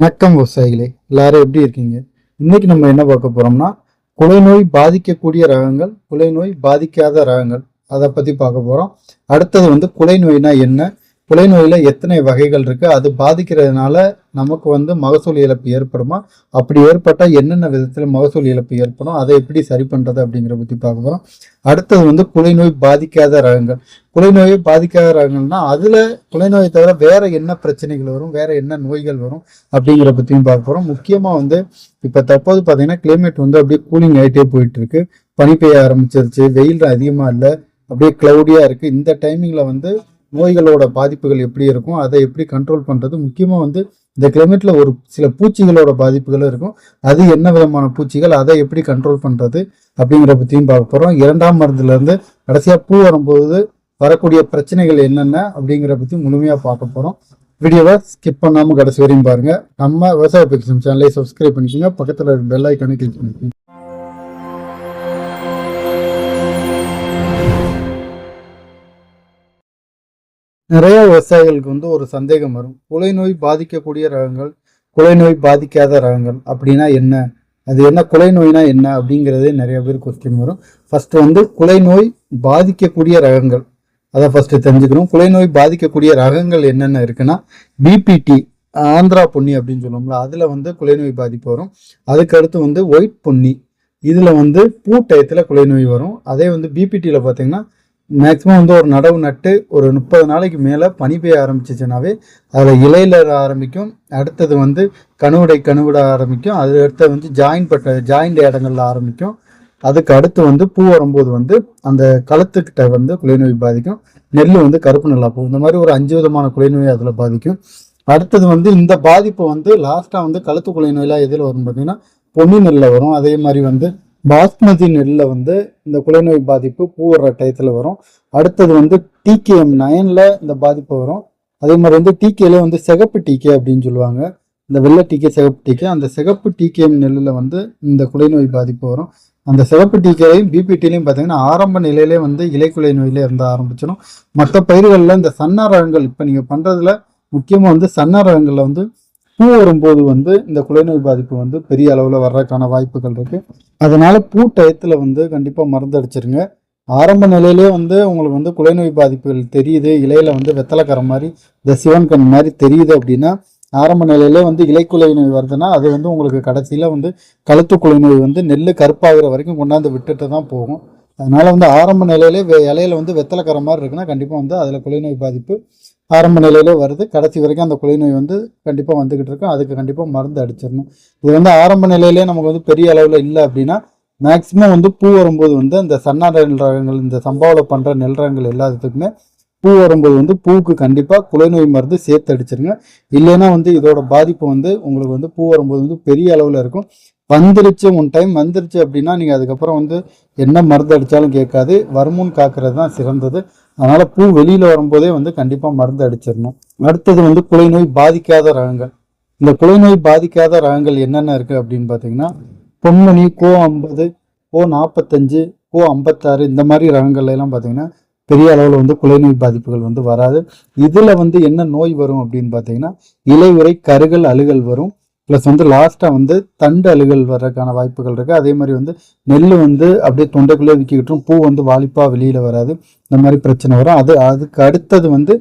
வணக்கம் விவசாயிகளே எல்லாரும் எப்படி இருக்கீங்க? இன்னைக்கு நம்ம என்ன பார்க்க போறோம்னா குலைநோய் பாதிக்கக்கூடிய ரகங்கள் குலைநோய் பாதிக்காத ரகங்கள் அதை பத்தி பார்க்க போறோம். அடுத்தது வந்து குலைநோய்னா என்ன? புலைநோயில் எத்தனை வகைகள் இருக்குது அது பாதிக்கிறதுனால நமக்கு வந்து மகசூல் இழப்பு ஏற்படுமா? அப்படி ஏற்பட்டால் என்னென்ன விதத்தில் மகசூல் இழப்பு ஏற்படும்? அதை எப்படி சரி பண்ணுறது அப்படிங்கிற பற்றி பார்க்க போகிறோம் அடுத்தது வந்து குலைநோய் பாதிக்காத ரகங்கள். குலைநோயை பாதிக்காத ரகங்கள்னா அதில் குலைநோயை தவிர வேறு என்ன பிரச்சனைகள் வரும்? வேறு என்ன நோய்கள் வரும்? அப்படிங்கிற பற்றியும் பார்க்க போகிறோம் முக்கியமாக வந்து இப்போ தற்போது பார்த்திங்கன்னா கிளைமேட் வந்து அப்படியே கூலிங் ஆகிட்டே போயிட்டுருக்கு. பனி பெய்ய ஆரம்பிச்சிருச்சு. வெயில் அதிகமாக இல்லை. அப்படியே க்ளவுடியாக இருக்குது இந்த டைமிங்கில் வந்து நோய்களோட பாதிப்புகள் எப்படி இருக்கும் அதை எப்படி கண்ட்ரோல் பண்ணுறது முக்கியமாக வந்து இந்த கிளைமேட்டில் ஒரு சில பூச்சிகளோட பாதிப்புகளும் இருக்கும். அது என்ன விதமான பூச்சிகள் அதை எப்படி கண்ட்ரோல் பண்ணுறது அப்படிங்கிற பற்றியும் பார்க்க போகிறோம் இரண்டாம் மருந்துலேருந்து கடைசியாக பூ வரும்போது வரக்கூடிய பிரச்சனைகள் என்னென்ன அப்படிங்கிற பற்றி முழுமையாக பார்க்க போகிறோம் வீடியோவை ஸ்கிப் பண்ணாமல் கடைசி வரையும் பாருங்கள் நம்ம விவசாய பிக்சம் சேனலை சப்ஸ்கிரைப் பண்ணிக்கோங்க. பக்கத்தில் பெல் ஐக்கானே கிளிக் பண்ணிக்கோங்க. நிறைய விவசாயிகளுக்கு வந்து ஒரு சந்தேகம் வரும். குலை நோய் பாதிக்கக்கூடிய ரகங்கள் குலை நோய் பாதிக்காத ரகங்கள் அப்படின்னா என்ன? அது என்ன குலை நோய்னா என்ன அப்படிங்கிறதே நிறைய பேர் கொஸ்டின் வரும். ஃபர்ஸ்ட் வந்து குலை நோய் பாதிக்கக்கூடிய ரகங்கள். அதை ஃபர்ஸ்ட் தெரிஞ்சுக்கணும். குலை நோய் பாதிக்கக்கூடிய ரகங்கள் என்னென்ன இருக்குன்னா பிபிடி ஆந்திரா பொன்னி அப்படின்னு சொல்லுவோம்ல அதில் வந்து குலை நோய் பாதிப்பு வரும். அதுக்கு அடுத்து வந்து ஒயிட் பொன்னி இதில் வந்து பூ டயத்தில் குலை நோய் வரும். அதே வந்து பிபிடியில் பார்த்தீங்கன்னா மேக்ஸிமம் வந்து ஒரு நடவு நட்டு ஒரு முப்பது நாளைக்கு மேலே பனி பெய்ய ஆரம்பிச்சிச்சுனாவே அதில் இலையில ஆரம்பிக்கும். அடுத்தது வந்து கணுவடை கணுவிட ஆரம்பிக்கும். அது அடுத்தது வந்து ஜாயின் பட்ட ஜாயிண்ட் இடங்கள்ல ஆரம்பிக்கும். அதுக்கு அடுத்து வந்து பூ வரும்போது வந்து அந்த களத்துக்கிட்ட வந்து குலைநோய் பாதிக்கும். நெல் வந்து கருப்பு நெல்லா போகும். இந்த மாதிரி ஒரு அஞ்சு விதமான குலைநோய் அதில் பாதிக்கும். அடுத்தது வந்து இந்த பாதிப்பு வந்து லாஸ்ட்டாக வந்து கழுத்து குலைநோயெலாம் எதில் வரும் பார்த்தீங்கன்னா பொன்னி நெல்லில் வரும். அதே மாதிரி வந்து பாஸ்மதி நெல்லில் வந்து இந்த குலைநோய் பாதிப்பு பூவுற வர்ற டயத்தில் வரும். அடுத்தது வந்து டிகேஎம் நயனில் இந்த பாதிப்பு வரும். அதே மாதிரி வந்து டிகேல வந்து சிகப்பு டிகே அப்படின்னு சொல்லுவாங்க. இந்த வெள்ளை டிகே சிகப்பு டிகே அந்த சிகப்பு டிகேஎம் நெல்லில் வந்து இந்த குலைநோய் பாதிப்பு வரும். அந்த சிகப்பு டிகேலையும் பிபிடிலையும் பார்த்தீங்கன்னா ஆரம்ப நிலையிலே வந்து இலைக்குலை நோயிலே இருந்து ஆரம்பிச்சிடும். மற்ற பயிர்களில் இந்த சன்னாரகங்கள் இப்போ நீங்கள் பண்ணுறதுல முக்கியமாக வந்து சன்னாரகங்களில் வந்து பூ வரும்போது வந்து இந்த குலைநோய் பாதிப்பு வந்து பெரிய அளவில் வர்றதுக்கான வாய்ப்புகள் இருக்குது அதனால் பூ டயத்தில் வந்து கண்டிப்பாக மருந்து அடிச்சிருங்க. ஆரம்ப நிலையிலே வந்து உங்களுக்கு வந்து குலைநோய் பாதிப்புகள் தெரியுது. இலையில் வந்து வெத்தலைக்கிற மாதிரி இந்த சிவன் கண் மாதிரி தெரியுது அப்படின்னா ஆரம்ப நிலையிலே வந்து இலைக்குலை நோய் வருதுன்னா அது வந்து உங்களுக்கு கடைசியில் வந்து கழுத்து குலை நோய் வந்து நெல் கருப்பாகிற வரைக்கும் கொண்டாந்து விட்டுட்டு தான் போகும். அதனால் வந்து ஆரம்ப நிலையிலே வெ- இலையில வந்து வெத்தலைக்கிற மாதிரி இருக்குன்னா கண்டிப்பாக வந்து அதில் குலைநோய் பாதிப்பு ஆரம்ப நிலையிலே வருது. கடைசி வரைக்கும் அந்த குலைநோய் வந்து கண்டிப்பாக வந்துக்கிட்டு இருக்கும். அதுக்கு கண்டிப்பாக மருந்து அடிச்சிடணும். இது வந்து ஆரம்ப நிலையிலே நமக்கு வந்து பெரிய அளவில் இல்லை அப்படின்னா மேக்சிமம் வந்து பூ வரும்போது வந்து அந்த சன்னார நெல் ரகங்கள் இந்த சம்பாவில் பண்ணுற நெல் ரகங்கள் எல்லாத்துக்குமே பூ வரும்போது வந்து பூவுக்கு கண்டிப்பாக குலைநோய் மருந்து சேர்த்து அடிச்சிருங்க. இல்லைன்னா வந்து இதோட பாதிப்பு வந்து உங்களுக்கு வந்து பூ வரும்போது வந்து பெரிய அளவில் இருக்கும். வந்துருச்சு ஒன் டைம் வந்துருச்சு அப்படின்னா நீங்கள் அதுக்கப்புறம் வந்து என்ன மருந்து அடித்தாலும் கேட்காது. வருமுன் காக்கிறது தான் சிறந்தது. அதனால பூ வெளியில வரும்போதே வந்து கண்டிப்பாக மருந்து அடிச்சிடணும். அடுத்தது வந்து குலைநோய் பாதிக்காத ரகங்கள். இந்த குலைநோய் பாதிக்காத ரகங்கள் என்னென்ன இருக்கு அப்படின்னு பார்த்தீங்கன்னா பொன்மணி கோ ஐம்பது கோ நாற்பத்தஞ்சு கோ ஐம்பத்தாறு இந்த மாதிரி ரகங்கள்ல எல்லாம் பார்த்தீங்கன்னா பெரிய அளவில் வந்து குலைநோய் பாதிப்புகள் வந்து வராது. இதில் வந்து என்ன நோய் வரும் அப்படின்னு பார்த்தீங்கன்னா இலையுறை கருகள் அழுகல் வரும். ப்ளஸ் வந்து லாஸ்ட்டாக வந்து தண்டு அழுகல் வர்றதுக்கான வாய்ப்புகள் இருக்குது அதே மாதிரி வந்து நெல் வந்து அப்படியே தொண்டைக்குள்ளே விற்கிக்கிட்டும் பூ வந்து வாலிப்பாக வெளியில் வராது. இந்த மாதிரி பிரச்சனை வரும். அது அதுக்கு அடுத்தது வந்து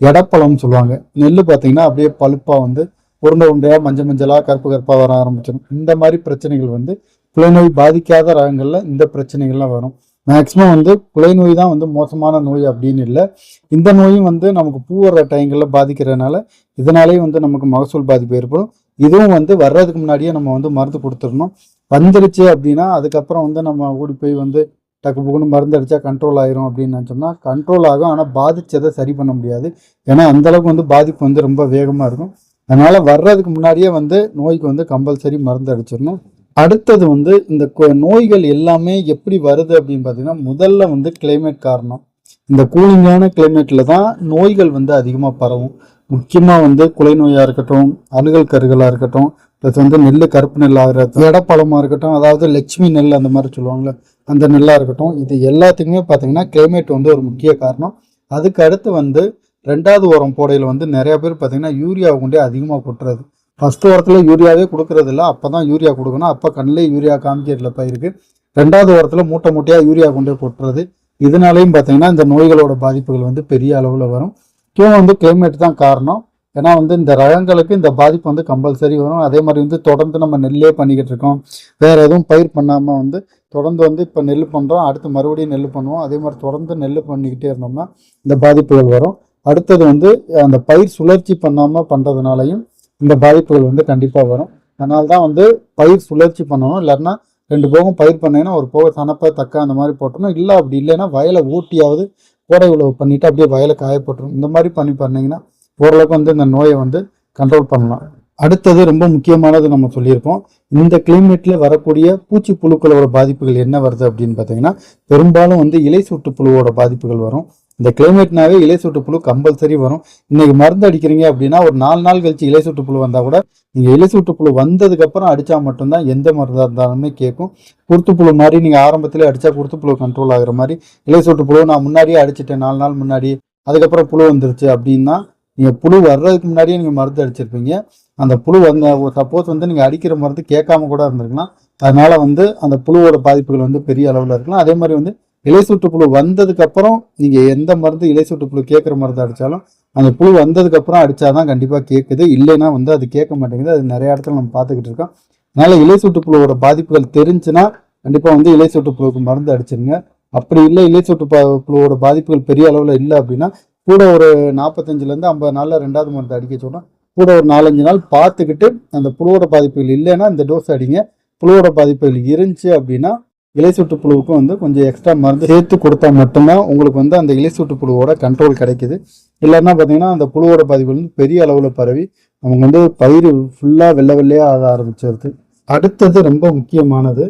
எடப்பழம்னு சொல்லுவாங்க. நெல் பார்த்தீங்கன்னா அப்படியே பழுப்பாக வந்து உருண்டை உருண்டையாக மஞ்சள் மஞ்சளாக கருப்பு கருப்பாக வர ஆரம்பிச்சிடும். இந்த மாதிரி பிரச்சனைகள் வந்து குலைநோய் பாதிக்காத ரகங்களில் இந்த பிரச்சனைகள்லாம் வரும். மேக்ஸிமம் வந்து குலைநோய் தான் வந்து மோசமான நோய் அப்படின்னு இல்லை. இந்த நோயும் வந்து நமக்கு பூ வர்ற டைங்களில் பாதிக்கிறதுனால இதனாலேயே வந்து நமக்கு மகசூல் பாதிப்பு ஏற்படும். இதுவும் வந்து வர்றதுக்கு முன்னாடியே நம்ம வந்து மருந்து கொடுத்துடணும். வந்துருச்சு அப்படின்னா அதுக்கப்புறம் வந்து நம்ம ஓடி போய் வந்து டக்கு புக்குன்னு மருந்து அடிச்சா கண்ட்ரோல் ஆயிரும் அப்படின்னு நினச்சோம்னா கண்ட்ரோல் ஆகும். ஆனால் பாதிச்சதை சரி பண்ண முடியாது. ஏன்னா அந்த அளவுக்கு வந்து பாதிப்பு வந்து ரொம்ப வேகமாக இருக்கும். அதனால வர்றதுக்கு முன்னாடியே வந்து நோய்க்கு வந்து கம்பல்சரி மருந்து அடிச்சிடணும். அடுத்தது வந்து இந்த கொ- நோய்கள் எல்லாமே எப்படி வருது அப்படின்னு பார்த்தீங்கன்னா முதல்ல வந்து கிளைமேட் காரணம். இந்த கூலிங்கான கிளைமேட்டில் தான் நோய்கள் வந்து அதிகமாக பரவும். முக்கியமாக வந்து குலை நோயாக இருக்கட்டும் அணுகல் கருகலாக இருக்கட்டும் ப்ளஸ் வந்து நெல் கருப்பு நெல்லாக இருக்கட்டும் எடப்பழமாக இருக்கட்டும் அதாவது லட்சுமி நெல் அந்த மாதிரி சொல்லுவாங்கள்ல அந்த நெல்லாக இருக்கட்டும் இது எல்லாத்துக்குமே பார்த்தீங்கன்னா கிளைமேட் வந்து ஒரு முக்கிய காரணம். அதுக்கு அடுத்து வந்து ரெண்டாவது உரம் போடையில் வந்து நிறையா பேர் பார்த்தீங்கன்னா யூரியாவை கொண்டே அதிகமாக கொட்டுறது. ஃபஸ்ட்டு உரத்தில் யூரியாவே கொடுக்கறது இல்லை அப்போ தான் யூரியா கொடுக்கணும். அப்போ கண்ணிலே யூரியா காமிக்கிறதுல பயிருக்கு ரெண்டாவது உரத்தில் மூட்டை மூட்டையாக யூரியா கொண்டே கொட்டுறது. இதனாலையும் பார்த்தீங்கன்னா இந்த நோய்களோட பாதிப்புகள் வந்து பெரிய அளவில் வரும். முக்கியம் வந்து கிளைமேட் தான் காரணம். ஏன்னா வந்து இந்த ரகங்களுக்கு இந்த பாதிப்பு வந்து கம்பல்சரி வரும். அதே மாதிரி வந்து தொடர்ந்து நம்ம நெல்லே பண்ணிக்கிட்டு இருக்கோம். வேற எதுவும் பயிர் பண்ணாமல் வந்து தொடர்ந்து வந்து இப்போ நெல் பண்ணுறோம் அடுத்து மறுபடியும் நெல் பண்ணுவோம். அதே மாதிரி தொடர்ந்து நெல் பண்ணிக்கிட்டே இருந்தோம்னா இந்த பாதிப்புகள் வரும். அடுத்தது வந்து அந்த பயிர் சுழற்சி பண்ணாமல் பண்ணுறதுனாலையும் இந்த பாதிப்புகள் வந்து கண்டிப்பாக வரும். அதனால தான் வந்து பயிர் சுழற்சி பண்ணணும். இல்லைன்னா ரெண்டு போகம் பயிர் பண்ணீங்கன்னா ஒரு போக சனப்பை தக்க அந்த மாதிரி போட்டணும் இல்லை அப்படி இல்லைன்னா வயலை ஊட்டியாவது கோடை உழவு பண்ணிட்டு அப்படியே வயலை காய போட்டுரும். இந்த மாதிரி பண்ணி பண்ணிங்கன்னா ஓரளவுக்கு வந்து இந்த நோயை வந்து கண்ட்ரோல் பண்ணலாம். அடுத்தது ரொம்ப முக்கியமானது நம்ம சொல்லியிருக்கோம் இந்த கிளைமேட்டில் வரக்கூடிய பூச்சி புழுக்களோட பாதிப்புகள் என்ன வருது அப்படின்னு பார்த்தீங்கன்னா பெரும்பாலும் வந்து இலை சுட்டு புழுவோட பாதிப்புகள் வரும். இந்த கிளைமேட்னாவே இலை சுட்டு புழு கம்பல்சரி வரும். இன்னைக்கு மருந்து அடிக்கிறீங்க அப்படின்னா ஒரு நாலு நாள் கழிச்சு இலை சுட்டு புழு வந்தால் கூட நீங்கள் இலை சுட்டு புழு வந்ததுக்கப்புறம் மட்டும்தான் எந்த மருந்தாக இருந்தாலுமே கேட்கும். குருத்து புழு மாதிரி நீங்கள் ஆரம்பத்திலே அடித்தா குருத்து புழு கண்ட்ரோல் ஆகிற மாதிரி இலை சுட்டு புழு நான் முன்னாடியே அடிச்சிட்டேன் நாலு நாள் முன்னாடி அதுக்கப்புறம் புழு வந்துருச்சு அப்படின்னா நீங்கள் புழு வர்றதுக்கு முன்னாடியே நீங்கள் மருந்து அடிச்சிருப்பீங்க. அந்த புழு வந்த சப்போஸ் வந்து நீங்கள் அடிக்கிற மருந்து கேட்காம கூட இருந்திருக்கலாம். அதனால வந்து அந்த புழுவோட பாதிப்புகள் வந்து பெரிய அளவில் இருக்கலாம். அதே மாதிரி வந்து இலை சுட்டு புழு வந்ததுக்கு அப்புறம் நீங்க எந்த மருந்து இலை சுட்டு புழு கேட்குற மருந்து அடிச்சாலும் அந்த புழு வந்ததுக்கு அப்புறம் அடிச்சாதான் கண்டிப்பா கேட்குது இல்லைன்னா வந்து அது கேட்க மாட்டேங்குது. அது நிறைய இடத்துல நம்ம பார்த்துக்கிட்டு இருக்கோம். அதனால இலை சுட்டு புழுவோட பாதிப்புகள் தெரிஞ்சுன்னா கண்டிப்பா வந்து இலை சுட்டு புழுவுக்கு மருந்து அடிச்சிருங்க. அப்படி இல்லை இலை சுட்டு புழுவோட பாதிப்புகள் பெரிய அளவில் இல்லை அப்படின்னா கூட ஒரு நாற்பத்தஞ்சுலேருந்து ஐம்பது நாளில் ரெண்டாவது மருந்து அடிக்க சொல்கிறோம் கூட ஒரு நாலஞ்சு நாள் பார்த்துக்கிட்டு அந்த புழுவோட பாதிப்புகள் இல்லைன்னா இந்த டோஸ் அடிங்க. புழுவோட பாதிப்புகள் இருந்துச்சு அப்படின்னா இலை சுட்டு புழுவுக்கும் வந்து கொஞ்சம் எக்ஸ்ட்ரா மருந்து சேர்த்து கொடுத்தா மட்டும்தான் உங்களுக்கு வந்து அந்த இலை சுட்டு புழுவோட கண்ட்ரோல் கிடைக்குது. இல்லைன்னா பார்த்தீங்கன்னா அந்த புழுவோட பாதிப்பு வந்து பெரிய அளவில் பரவி அவங்க வந்து பயிர் ஃபுல்லாக வெள்ளை வெள்ளையாக ஆக ஆரம்பிச்சிருது. அடுத்தது ரொம்ப முக்கியமானது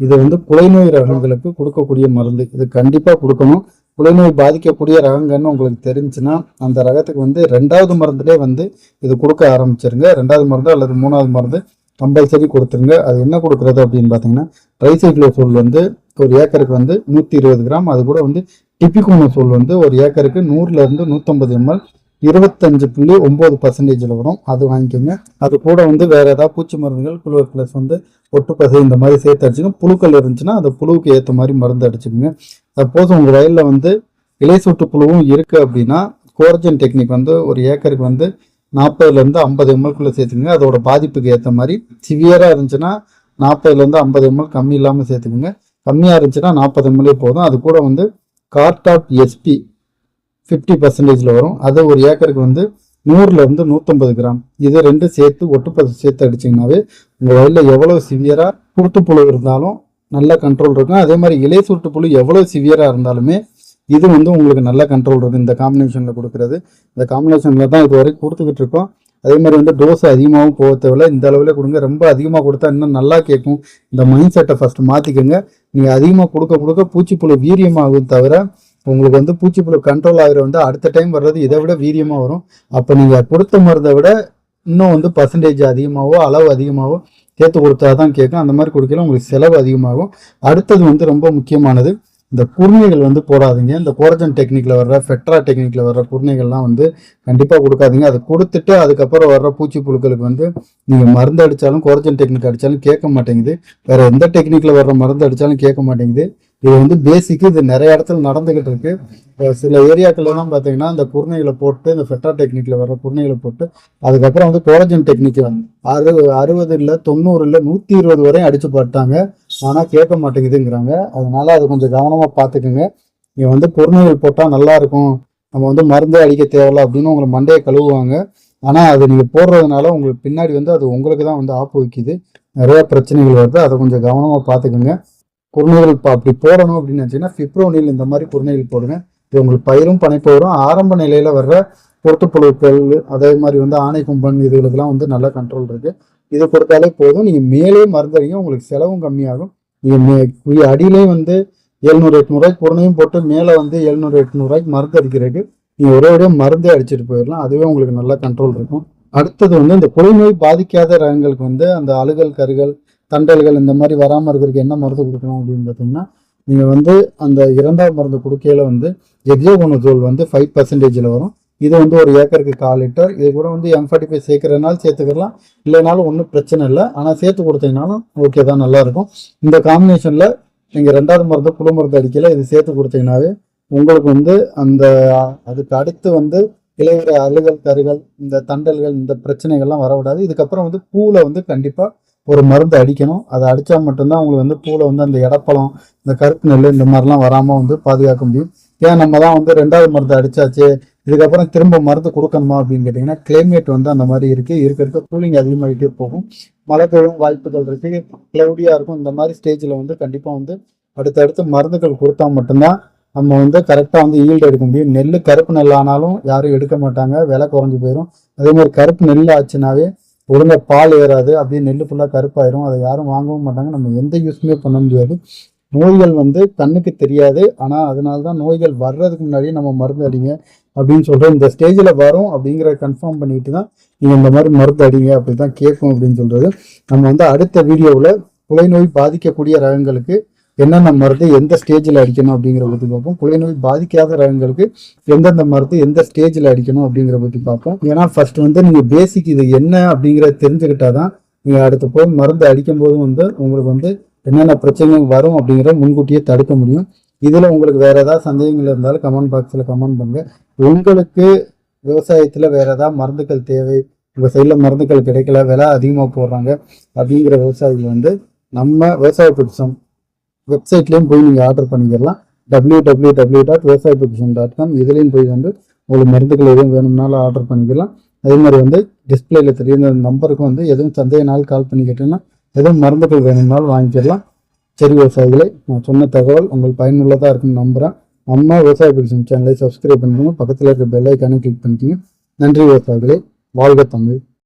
இது வந்து குலைநோய் ரகங்களுக்கு கொடுக்கக்கூடிய மருந்து. இது கண்டிப்பாக கொடுக்கணும். குலைநோய் பாதிக்கக்கூடிய ரகங்கன்னு உங்களுக்கு தெரிஞ்சுன்னா அந்த ரகத்துக்கு வந்து ரெண்டாவது மருந்துலேயே வந்து இது கொடுக்க ஆரம்பிச்சிருங்க. ரெண்டாவது மருந்து அல்லது மூணாவது மருந்து கம்பல்சரி கொடுத்துருங்க. அது என்ன கொடுக்குறது அப்படின்னு பார்த்தீங்கன்னா ட்ரைசைக்ளோசோல் வந்து ஒரு ஏக்கருக்கு வந்து நூற்றி இருபது கிராம். அது கூட வந்து டிபிகோனோசோல் வந்து ஒரு ஏக்கருக்கு நூறுலேருந்து நூற்றம்பது எம்எல். இருபத்தஞ்சு புள்ளி ஒம்பது பர்சன்டேஜில் வரும். அது வாங்கிக்கோங்க. அது கூட வந்து வேறு ஏதாவது பூச்சி மருந்துகள் புழு ப்ளஸ் வந்து ஒட்டு பசை இந்த மாதிரி சேர்த்து அடிச்சுக்கோங்க. புழுக்கள் இருந்துச்சுன்னா அந்த புழுவுக்கு ஏற்ற மாதிரி மருந்து அடிச்சுக்கோங்க. சப்போஸ் உங்கள் வயலில் வந்து இலை சொட்டு புழுவும் இருக்குது அப்படின்னா கோர்ஜன் டெக்னிக் வந்து ஒரு ஏக்கருக்கு வந்து நாற்பதுலேருந்து ஐம்பது எம்எல்குள்ளே சேர்த்துக்கோங்க. அதோட பாதிப்புக்கு ஏற்ற மாதிரி சிவியராக இருந்துச்சுன்னா நாற்பதுலேருந்து ஐம்பது எம்எல் கம்மி இல்லாமல் சேர்த்துக்கோங்க. கம்மியாக இருந்துச்சுன்னா நாற்பது எம்எல்ஏ போதும். அது கூட வந்து கார்டாப் எஸ்பி ஃபிஃப்டி பர்சன்டேஜில் வரும். அது ஒரு ஏக்கருக்கு வந்து நூறுலேருந்து நூற்றம்பது கிராம். இது ரெண்டும் சேர்த்து ஒட்டுப்பது சேர்த்து அடிச்சிங்கனாவே உங்கள் வயலில் எவ்வளோ சிவியராக குருத்து புழு இருந்தாலும் நல்ல கண்ட்ரோல் இருக்கும். அதே மாதிரி இலை சுட்டு புழு எவ்வளோ சிவியராக இருந்தாலுமே இது வந்து உங்களுக்கு நல்ல கண்ட்ரோல் இருக்குது இந்த காம்பினேஷனில் கொடுக்குறது. இந்த காம்பினேஷனில் தான் இது வரைக்கும் கொடுத்துக்கிட்டு இருக்கோம். அதே மாதிரி வந்து டோஸ் அதிகமாகவும் போக தேவையில்ல. இந்த அளவில் கொடுங்க. ரொம்ப அதிகமாக கொடுத்தா இன்னும் நல்லா கேட்கும். இந்த மைண்ட் செட்டை ஃபஸ்ட்டு மாற்றிக்கோங்க நீங்கள் அதிகமாக கொடுக்க கொடுக்க பூச்சிப்புழு வீரியமாகும் தவிர உங்களுக்கு வந்து பூச்சிப்புழு கண்ட்ரோல் ஆகிற வந்து அடுத்த டைம் வர்றது இதை விட வீரியமாக வரும். அப்போ நீங்கள் கொடுத்த மருந்தை விட இன்னும் வந்து பர்சன்டேஜ் அதிகமாகவோ அளவு அதிகமாகவோ சேர்த்து கொடுத்தா தான் கேட்கும். அந்த மாதிரி கொடுக்கல உங்களுக்கு செலவு அதிகமாகும். அடுத்தது வந்து ரொம்ப முக்கியமானது இந்த குருணைகள் வந்து போடாதீங்க. இந்த கோரஜன் டெக்னிக்கில் வர்ற ஃபெட்ரா டெக்னிக்கில் வர்ற குருணைகள்லாம் வந்து கண்டிப்பாக கொடுக்காதீங்க. அதை கொடுத்துட்டு அதுக்கப்புறம் வர்ற பூச்சி புழுக்களுக்கு வந்து நீங்கள் மருந்து அடித்தாலும் கோரஜன் டெக்னிக் அடித்தாலும் கேட்க மாட்டேங்குது. வேற எந்த டெக்னிக்கில் வர்ற மருந்து அடித்தாலும் கேட்க மாட்டேங்குது. இது வந்து பேசிக்கு இது நிறைய இடத்துல நடந்துகிட்டு இருக்கு. சில ஏரியாக்கள்லாம் பார்த்தீங்கன்னா இந்த குருணைகளை போட்டு இந்த ஃபெட்டா டெக்னிக்கில் வர்ற குருணைகளை போட்டு அதுக்கப்புறம் வந்து கோலஜன் டெக்னிக் அறு அறுபது இல்லை தொண்ணூறு இல்லை நூற்றி இருபது வரையும் அடிச்சு பாட்டாங்க. ஆனால் கேட்க மாட்டேங்குதுங்கிறாங்க. அதனால அது கொஞ்சம் கவனமாக பார்த்துக்குங்க நீங்கள் வந்து குருணைகள் போட்டால் நல்லா இருக்கும் நம்ம வந்து மருந்தே அடிக்க தேவையில்ல அப்படின்னு உங்களை மண்டையை கழுவுவாங்க. ஆனால் அது நீங்கள் போடுறதுனால உங்களுக்கு பின்னாடி வந்து அது உங்களுக்கு தான் வந்து ஆப்பு வைக்குது. நிறைய பிரச்சனைகள் வருது. அதை கொஞ்சம் கவனமாக பார்த்துக்குங்க குருணைகள் இப்போ அப்படி போடணும் அப்படின்னு நினச்சிங்கன்னா ஃபிப்ரோனில் இந்த மாதிரி குருணைகள் போடுங்க. இது உங்களுக்கு பயிரும் பனைப்பயிரும் ஆரம்ப நிலையில் வர்ற பொருத்துப்புழுக்கள் அதே மாதிரி வந்து ஆணை கும்பன் இதுகளுக்கெல்லாம் வந்து நல்ல கண்ட்ரோல் இருக்கு. இது கொடுத்தாலே போதும். நீங்கள் மேலே மருந்தடிங்க உங்களுக்கு செலவும் கம்மியாகும். நீங்கள் மே அடியிலே வந்து எழுநூறு எட்நூறுவாய்க்கு குருணையும் போட்டு மேலே வந்து எழுநூறு எட்நூறுவாய்க்கு மருந்து அடிக்கிறதுக்கு நீங்கள் ஒரே ஒரே மருந்தே அடிச்சுட்டு போயிடலாம். அதுவே உங்களுக்கு நல்ல கண்ட்ரோல் இருக்கும். அடுத்தது வந்து இந்த குலைநோய் பாதிக்காத ரகங்களுக்கு வந்து அந்த அழுகல் கருகள் தண்டல்கள் இந்த மாதிரி வராமல் இருக்கிறதுக்கு என்ன மருந்து கொடுக்கணும் அப்படின்னு பார்த்தீங்கன்னா நீங்கள் வந்து அந்த இரண்டாம் மருந்து கொடுக்கையில் வந்து எக்ஸோகோனோசோல் வந்து ஃபைவ் பர்சன்டேஜில் வரும். இது வந்து ஒரு ஏக்கருக்கு கால் லிட்டர். இது கூட வந்து எம் ஃபார்ட்டி ஃபைவ் சேர்க்குறதுனால சேர்த்துக்கலாம். இல்லைனாலும் ஒன்றும் பிரச்சனை இல்லை. ஆனால் சேர்த்து கொடுத்தீங்கனாலும் ஓகே தான் நல்லாயிருக்கும் இந்த காம்பினேஷனில் நீங்கள் ரெண்டாவது மருந்து புழு மருந்து அடிக்கல இது சேர்த்து கொடுத்தீங்கன்னாவே உங்களுக்கு வந்து அந்த அதுக்கு அடுத்து வந்து இளைஞர் அழுகல் கருகள் இந்த தண்டல்கள் இந்த பிரச்சனைகள்லாம் வரவிடாது இதுக்கப்புறம் வந்து பூவில் வந்து கண்டிப்பாக ஒரு மருந்து அடிக்கணும். அதை அடித்தா மட்டும்தான் உங்களுக்கு வந்து பூவில் வந்து அந்த இடப்பழம் இந்த கருப்பு நெல் இந்த மாதிரிலாம் வராமல் வந்து பாதுகாக்க முடியும். ஏன் நம்ம தான் வந்து ரெண்டாவது மருந்து அடித்தாச்சு இதுக்கப்புறம் திரும்ப மருந்து கொடுக்கணுமா அப்படின்னு கேட்டிங்கன்னா கிளைமேட் வந்து அந்த மாதிரி இருக்குது இருக்க இருக்க கூலிங் அதிகமாகிட்டே போகும். மழை பெய்யும் வாய்ப்புகள் இருக்குது க்ளவுடியாக இருக்கும். இந்த மாதிரி ஸ்டேஜில் வந்து கண்டிப்பாக வந்து அடுத்தடுத்து மருந்துகள் கொடுத்தா மட்டும்தான் நம்ம வந்து கரெக்டாக வந்து ஈல்டு எடுக்க முடியும். நெல் கருப்பு நெல் ஆனாலும் யாரும் எடுக்க மாட்டாங்க. விலை குறைஞ்சி போயிடும் அதே மாதிரி கருப்பு நெல் ஆச்சுனாவே ஒழுங்காக பால் ஏறாது அப்படியே நெல் ஃபுல்லாக கருப்பாயிரும். அதை யாரும் வாங்கவும் மாட்டாங்க. நம்ம எந்த யூஸுமே பண்ண முடியாது. நோய்கள் வந்து கண்ணுக்கு தெரியாது. ஆனால் அதனால தான் நோய்கள் வர்றதுக்கு முன்னாடியே நம்ம மருந்து அடிங்க அப்படின்னு சொல்கிறோம் இந்த ஸ்டேஜில் வரும் அப்படிங்கிற கன்ஃபார்ம் பண்ணிட்டு தான் நீங்கள் இந்த மாதிரி மருந்து அடிங்க அப்படி தான் கேட்கும் அப்படின்னு சொல்கிறது நம்ம வந்து அடுத்த வீடியோவில் புலைநோய் பாதிக்கக்கூடிய ரகங்களுக்கு என்னென்ன மருந்து எந்த ஸ்டேஜில் அடிக்கணும் அப்படிங்கிற பற்றி பார்ப்போம். குலை பாதிக்காத ரகங்களுக்கு எந்தெந்த மருந்து எந்த ஸ்டேஜில் அடிக்கணும் அப்படிங்கிற பற்றி பார்ப்போம். ஏன்னா ஃபர்ஸ்ட் வந்து நீங்கள் பேசிக் இது என்ன அப்படிங்கிறத தெரிஞ்சுக்கிட்டா தான் நீங்கள் அடுத்து போய் மருந்து அடிக்கும் போதும் வந்து உங்களுக்கு வந்து என்னென்ன பிரச்சனைகள் வரும் அப்படிங்கிறத முன்கூட்டியே தடுக்க முடியும். இதில் உங்களுக்கு வேறு ஏதாவது சந்தேகங்கள் இருந்தாலும் கமெண்ட் பாக்ஸில் கமெண்ட் பண்ணுங்கள் உங்களுக்கு விவசாயத்தில் வேறு ஏதாவது மருந்துகள் தேவை உங்கள் சைடில் மருந்துகள் கிடைக்கல விலை அதிகமாக போடுறாங்க அப்படிங்கிற விவசாயிகள் வந்து நம்ம விவசாய புதுசம் வெப்சைட்லேயும் போய் நீங்கள் ஆர்டர் பண்ணிக்கலாம். டபிள்யூ டபிள்யூ டபிள்யூ டாட் விவசாய புதுசம் டாட் காம் இதுலேயும் போய் வந்து உங்களுக்கு மருந்துகள் எதுவும் வேணும்னாலும் ஆர்டர் பண்ணிக்கலாம். அதே மாதிரி வந்து டிஸ்பிளேல தெரியும் இந்த நம்பருக்கு வந்து எதுவும் சந்தேகனாலும் கால் பண்ணி கேட்டீங்கன்னா எதுவும் மருந்துகள் வேணும்னாலும் வாங்கிக்கலாம். சரி விவசாயிகளை நான் சொன்ன தகவல் உங்களுக்கு பயனுள்ளதாக இருக்குன்னு நம்புகிறேன் நம்ம விவசாய புதுசம் சேனலை சப்ஸ்கிரைப் பண்ணிக்கோங்க பக்கத்தில் இருக்க பெல் ஐக்கானை கிளிக் பண்ணிக்கோங்க. நன்றி விவசாயிகளே. வாழ்க தமிழ்.